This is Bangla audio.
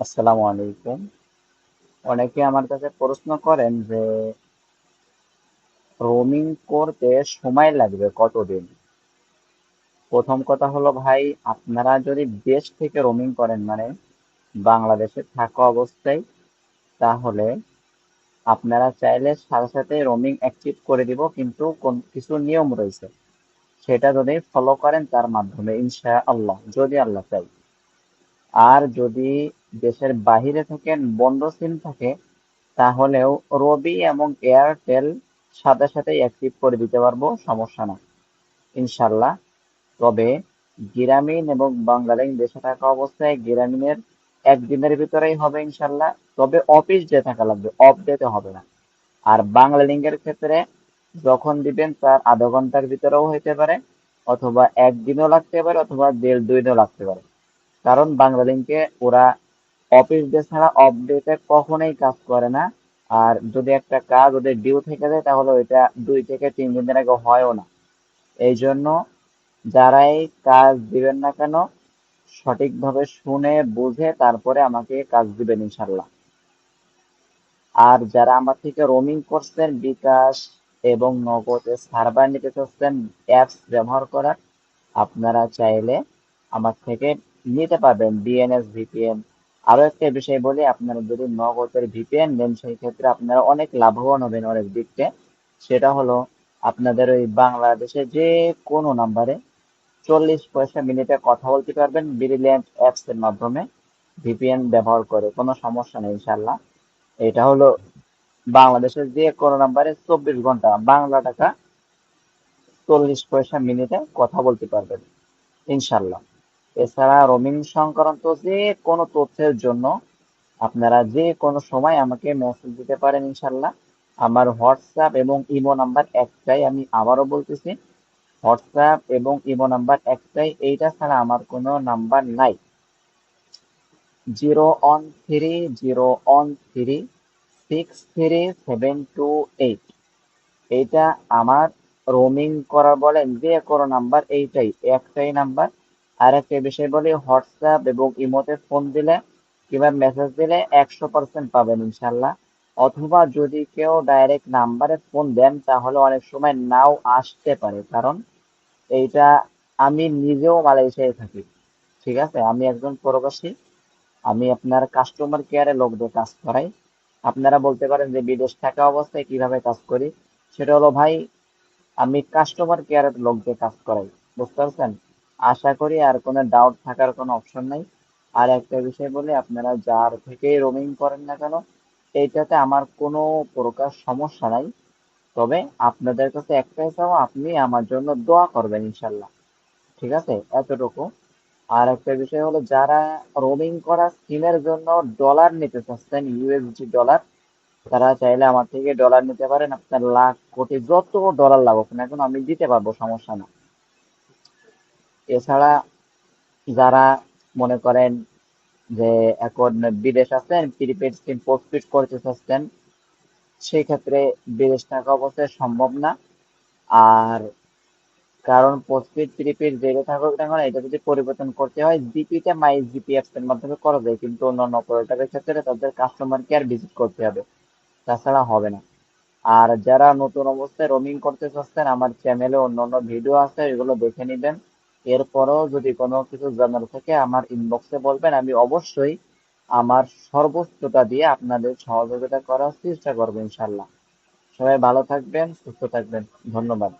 আসসালামু আলাইকুম। অনেকে আমার কাছে প্রশ্ন করেন যে রোমিং করতে সময় লাগবে কতদিন? প্রথম কথা হলো, ভাই, আপনারা যদি দেশ থেকে রোমিং করেন মানে বাংলাদেশে থাকা অবস্থায়, তাহলে আপনারা চাইলে সাথে সাথে রোমিং অ্যাক্টিভ করে দিব, কিন্তু কোন কিছু নিয়ম রয়েছে। সেটা যদি ফলো করেন, তার মাধ্যমে ইনশা আল্লাহ যদি আল্লাহ চাই আর যদি দেশের বাহিরে থাকেন বন্ধ সিম থাকে, তাহলেও রবি এবং এয়ারটেল সাথে সাথে অ্যাক্টিভ করে দিতে পারব, সমস্যা না ইনশাল্লাহ তবে গ্রামীণ এবং বাংলালিংক দেশে থাকা অবস্থায় গ্রামীণের একদিনের ভিতরেই হবে ইনশাল্লাহ তবে অফিস ডে থাকা লাগবে, অফ ডেতে হবে না। আর বাংলা লিঙ্কের ক্ষেত্রে যখন দিবেন, তার আধা ঘণ্টার ভিতরেও হইতে পারে, অথবা একদিনও লাগতে পারে, অথবা দেড় দুই দিনও লাগতে পারে। কারণ বাংলা লিঙ্কে ওরা অফিস ডে ছাড়া অফ ডেতে কখনোই কাজ করে না। আর যদি একটা কাজ ওদের ডিউ থেকে যায়, তাহলে ওইটা দুই থেকে তিন দিনের আগে হয়ও না। এই জন্য যারাই কাজ দিবেন না কেন, সঠিকভাবে শুনে, বুঝে তারপরে আমাকে কাজ দিবেন ইনশাল্লাহ আর যারা আমার থেকে রোমিং করছেন, বিকাশ এবং নগদে সার্ভার নিতে চাচ্ছেন অ্যাপস ব্যবহার করার, আপনারা চাইলে আমার থেকে নিতে পারবেন ডিএনএস ভিপিএন আরও একটা বিষয় বলি, আপনারা যদি নগদের ভিপিএন নেন, সেই ক্ষেত্রে আপনারা অনেক লাভবান হবেন অনেক দিকতে। সেটা হলো, আপনাদের ওই বাংলাদেশে যে কোনো নাম্বারে চল্লিশ পয়সা মিনিটে কথা বলতে পারবেন ব্রিলিয়ান্ট অ্যাপস এর মাধ্যমে ভিপিএন ব্যবহার করে। কোনো সমস্যা নেই ইনশাল্লাহ এটা হলো বাংলাদেশের যে কোনো নাম্বারে চব্বিশ ঘণ্টা, বাংলা টাকা চল্লিশ পয়সা মিনিটে কথা বলতে পারবেন ইনশাল্লাহ এছাড়া রোমিং সংক্রান্ত যে কোনো তথ্যের জন্য আপনারা যে কোনো সময় আমাকে মেসেজ দিতে পারেন ইনশাল্লাহ আমার হোয়াটসঅ্যাপ এবং ইমো নাম্বার একটাই আমি আবারও বলতেছি। হোয়াটসঅ্যাপ এবং ইমো নাম্বার একটাই, এইটা ছাড়া আমার কোনো নাম্বার নাই। Zero one three zero one three six three seven two eight এইটা আমার রোমিং করার বলেন, যে কোনো নাম্বার এইটাই, একটাই নাম্বার আর একটা বিষয় বলি হোয়াটসঅ্যাপ এবং ইমোতে ফোন দিলে কিংবা মেসেজ দিলে একশো পার্সেন্ট পাবেন ইনশাল্লাহ। অথবা যদি কেউ ডাইরেক্ট নাম্বারে ফোন দেন, তাহলে অনেক সময় নাও আসতে পারে। কারণ এইটা আমি নিজেও মালয়েশিয়ায় থাকি। ঠিক আছে? আমি একজন প্রবাসী। আমি আপনার কাস্টমার কেয়ারে লোকদের কাজ করাই। আপনারা বলতে পারেন যে, বিদেশ থাকা অবস্থায় কীভাবে কাজ করি? সেটা হলো, ভাই, আমি কাস্টমার কেয়ারের লোকদের কাজ করাই। বুঝতে পারছেন? আশা করি আর কোনো ডাউট থাকার কোনো অপশন নাই। আর একটা বিষয় বলি, আপনারা যার থেকেই রোমিং করেন না কেন, এইটাতে আমার কোনো প্রকার সমস্যা নাই। তবে আপনাদের কাছে একটাই চাওয়া আপনি আমার জন্য দোয়া করবেন ইনশাল্লাহ। ঠিক আছে? এতটুকু। আর একটা বিষয় হলো, যারা রোমিং করা সিমের জন্য ডলার নিতে চাচ্ছেন ইউএসডি ডলার তারা চাইলে আমার থেকে ডলার নিতে পারেন। আপনার লাখ কোটি যত ডলার লাগুক না কেন, আমি দিতে পারব, সমস্যা না। এছাড়া যারা মনে করেন যে এখন বিদেশ আছেন প্রিপেড সিম পোস্টপেড করতে চাচ্ছেন সেই ক্ষেত্রে বিদেশ থাকা অবস্থায় সম্ভব না। আর কারণ পোস্টপেড প্রিপেড যেটা থাকুক না এটা যদি পরিবর্তন করতে হয় জিপিটা মাই জিপি অ্যাপস এর মাধ্যমে করা যায়। কিন্তু অন্যান্য অপারেটরের ক্ষেত্রে তাদের কাস্টমার কেয়ার ভিজিট করতে হবে। তাছাড়া হবে না। আর যারা নতুন অবস্থায় রোমিং করতে চাচ্ছেন, আমার চ্যানেলে অন্যান্য ভিডিও আছে, এগুলো দেখে নিবেন। এরপরও যদি কোনো কিছু জানার থাকে, আমার ইনবক্সে বলবেন, আমি অবশ্যই আমার সর্বোচ্চটা দিয়ে আপনাদের সহযোগিতা করার চেষ্টা করব, ইনশাল্লাহ। সবাই ভালো থাকবেন, সুস্থ থাকবেন। ধন্যবাদ।